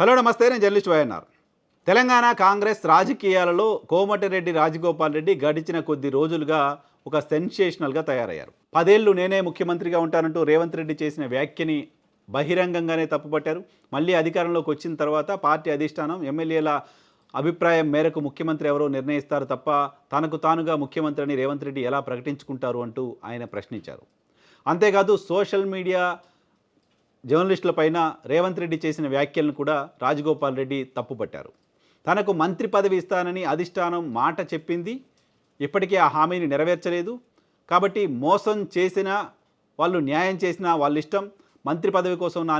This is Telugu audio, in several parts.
హలో నమస్తే నేను జర్నలిస్ట్ వైఎన్ఆర్ తెలంగాణ కాంగ్రెస్ రాజకీయాలలో కోమటిరెడ్డి రాజగోపాల్ రెడ్డి గడిచిన కొద్ది రోజులుగా ఒక సెన్సేషనల్గా తయారయ్యారు. పదేళ్ళు నేనే ముఖ్యమంత్రిగా ఉంటానంటూ రేవంత్ రెడ్డి చేసిన వ్యాఖ్యని బహిరంగంగానే తప్పుపట్టారు. మళ్ళీ అధికారంలోకి వచ్చిన తర్వాత పార్టీ అధిష్టానం ఎమ్మెల్యేల అభిప్రాయం మేరకు ముఖ్యమంత్రి ఎవరో నిర్ణయిస్తారు తప్ప తనకు తానుగా ముఖ్యమంత్రి అని రేవంత్ రెడ్డి ఎలా ప్రకటించుకుంటారు అంటూ ఆయన ప్రశ్నించారు. అంతేకాదు సోషల్ మీడియా జర్నలిస్టులపైన రేవంత్ రెడ్డి చేసిన వ్యాఖ్యలను కూడా రాజగోపాల్ రెడ్డి తప్పుపట్టారు. తనకు మంత్రి పదవి ఇస్తానని అధిష్టానం మాట చెప్పింది. ఇప్పటికీ ఆ హామీని నెరవేర్చలేదు. కాబట్టి మోసం చేసిన వాళ్ళు న్యాయం చేసినా వాళ్ళ ఇష్టం. మంత్రి పదవి కోసం నా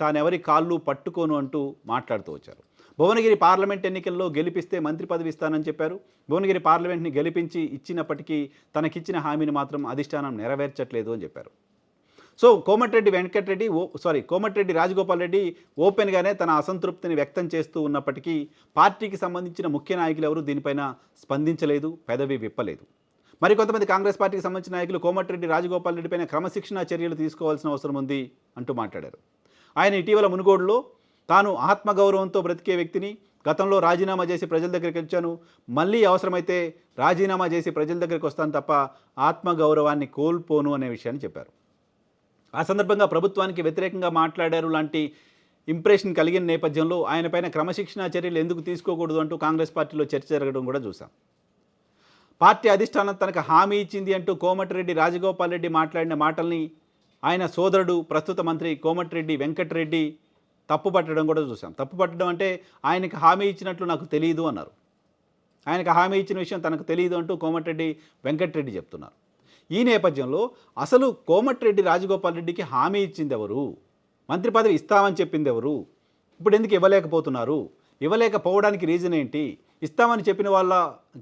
తానెవరి కాళ్ళు పట్టుకోను అంటూ మాట్లాడుతూ వచ్చారు. భువనగిరి పార్లమెంట్ ఎన్నికల్లో గెలిపిస్తే మంత్రి పదవి ఇస్తానని చెప్పారు. భువనగిరి పార్లమెంట్ని గెలిపించి ఇచ్చినప్పటికీ తనకిచ్చిన హామీని మాత్రం అధిష్టానం నెరవేర్చట్లేదు అని చెప్పారు. So Komatireddy Venkatreddy oh sorry Komatireddy Rajagopal Reddy ఓపెన్గానే తన అసంతృప్తిని వ్యక్తం చేస్తూ ఉన్నప్పటికీ పార్టీకి సంబంధించిన ముఖ్య నాయకులు ఎవరు దీనిపైన స్పందించలేదు పెదవి విప్పలేదు. మరికొంతమంది కాంగ్రెస్ పార్టీకి సంబంధించిన నాయకులు కోమటిరెడ్డి రాజగోపాల్ రెడ్డి పైన క్రమశిక్షణా చర్యలు తీసుకోవాల్సిన అవసరం ఉంది అంటూ మాట్లాడారు. ఆయన ఇటీవల మునుగోడులో తాను ఆత్మగౌరవంతో బ్రతికే వ్యక్తిని గతంలో రాజీనామా చేసి ప్రజల దగ్గరికి వచ్చాను మళ్ళీ అవసరమైతే రాజీనామా చేసి ప్రజల దగ్గరికి వస్తాను తప్ప ఆత్మగౌరవాన్ని కోల్పోను అనే విషయాన్ని చెప్పారు. ఆ సందర్భంగా ప్రభుత్వానికి వ్యతిరేకంగా మాట్లాడారు లాంటి ఇంప్రెషన్ కలిగిన నేపథ్యంలో ఆయనపైన క్రమశిక్షణా చర్యలు ఎందుకు తీసుకోకూడదు అంటూ కాంగ్రెస్ పార్టీలో చర్చ జరగడం కూడా చూసాం పార్టీ అధిష్టానం తనకు హామీ ఇచ్చింది అంటూ కోమటిరెడ్డి రాజగోపాల్ రెడ్డి మాట్లాడిన మాటల్ని ఆయన సోదరుడు ప్రస్తుత మంత్రి కోమటిరెడ్డి వెంకటరెడ్డి తప్పుపట్టడం కూడా చూసాం తప్పుపట్టడం అంటే ఆయనకు హామీ ఇచ్చినట్లు నాకు తెలియదు అన్నారు. ఆయనకు హామీ ఇచ్చిన విషయం తనకు తెలియదు అంటూ కోమటిరెడ్డి వెంకటరెడ్డి చెప్తున్నారు. ఈ నేపథ్యంలో అసలు కోమటిరెడ్డి రాజగోపాల్ రెడ్డికి హామీ ఇచ్చింది ఎవరు మంత్రి పదవి ఇస్తామని చెప్పింది ఎవరు ఇప్పుడు ఎందుకు ఇవ్వలేకపోతున్నారు? ఇవ్వలేకపోవడానికి రీజన్ ఏంటి? ఇస్తామని చెప్పిన వాళ్ళ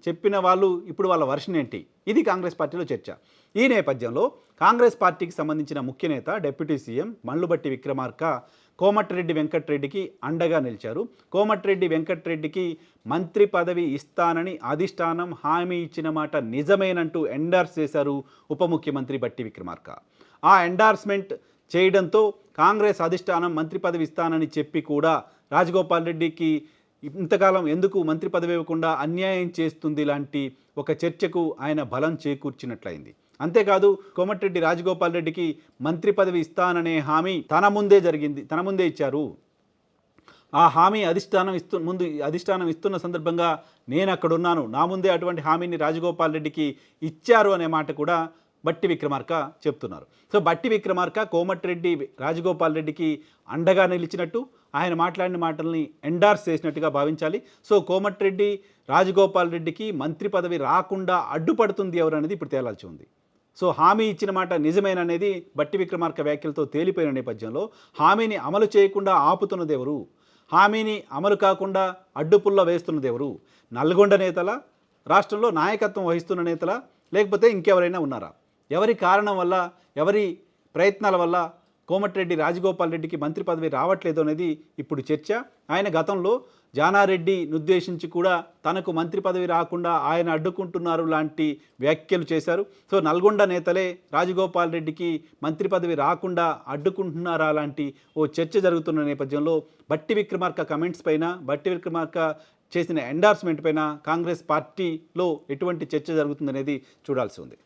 చెప్పిన వాళ్ళు ఇప్పుడు వాళ్ళ వర్షన్ ఏంటి? ఇది కాంగ్రెస్ పార్టీలో చర్చ. ఈ నేపథ్యంలో కాంగ్రెస్ పార్టీకి సంబంధించిన ముఖ్య నేత డిప్యూటీ సీఎం మల్లుబట్టి విక్రమార్క కోమటిరెడ్డి వెంకటరెడ్డికి అండగా నిలిచారు. కోమటిరెడ్డి వెంకటరెడ్డికి మంత్రి పదవి ఇస్తానని అధిష్టానం హామీ ఇచ్చిన మాట నిజమేనంటూ ఎండార్స్ చేశారు ఉప ముఖ్యమంత్రి బట్టి విక్రమార్క. ఆ ఎండార్స్మెంట్ చేయడంతో కాంగ్రెస్ అధిష్టానం మంత్రి పదవి ఇస్తానని చెప్పి కూడా రాజగోపాల్ రెడ్డికి ఇంతకాలం ఎందుకు మంత్రి పదవి ఇవ్వకుండా అన్యాయం చేస్తుంది లాంటి ఒక చర్చకు ఆయన బలం చేకూర్చినట్లయింది. అంతేకాదు కోమటిరెడ్డి రాజగోపాల్ రెడ్డికి మంత్రి పదవి ఇస్తాననే హామీ తన ముందే జరిగింది తన ముందే ఇచ్చారు. ఆ హామీ అధిష్టానం ఇస్తు ముందు అధిష్టానం ఇస్తున్న సందర్భంగా నేను అక్కడ ఉన్నాను నా ముందే అటువంటి హామీని రాజగోపాల్ రెడ్డికి ఇచ్చారు అనే మాట కూడా బట్టి విక్రమార్క చెప్తున్నారు. సో బట్టి విక్రమార్క కోమటిరెడ్డి రాజగోపాల్ రెడ్డికి అండగా నిలిచినట్టు ఆయన మాట్లాడిన మాటల్ని ఎండార్స్ చేసినట్టుగా భావించాలి. సో కోమటిరెడ్డి రాజగోపాల్ రెడ్డికి మంత్రి పదవి రాకుండా అడ్డుపడుతుంది ఎవరు అనేది ఇప్పుడు తేలాల్సి ఉంది. సో హామీ ఇచ్చిన మాట నిజమేననేది బట్టి విక్రమార్క వ్యాఖ్యలతో తేలిపోయిన నేపథ్యంలో హామీని అమలు చేయకుండా ఆపుతున్న దేవరు హామీని అమలు కాకుండా అడ్డుపుల్ల వేస్తున్న దేవరు నల్గొండ నేతల రాష్ట్రంలో నాయకత్వం వహిస్తున్న నేతల లేకపోతే ఇంకెవరైనా ఉన్నారా? ఎవరి కారణం వల్ల ఎవరి ప్రయత్నాల వల్ల కోమటిరెడ్డి రాజగోపాల్ రెడ్డికి మంత్రి పదవి రావట్లేదు అనేది ఇప్పుడు చర్చ. ఆయన గతంలో జానారెడ్డి ఉద్దేశించి కూడా తనకు మంత్రి పదవి రాకుండా ఆయన అడ్డుకుంటున్నారు లాంటి వ్యాఖ్యలు చేశారు. సో నల్గొండ నేతలే రాజగోపాల్ రెడ్డికి మంత్రి పదవి రాకుండా అడ్డుకుంటున్నారా లాంటి ఓ చర్చ జరుగుతున్న నేపథ్యంలో బట్టి విక్రమార్క కమెంట్స్ పైన బట్టి విక్రమార్క చేసిన ఎండార్స్మెంట్ పైన కాంగ్రెస్ పార్టీలో ఎటువంటి చర్చ జరుగుతుందనేది చూడాల్సి ఉంది.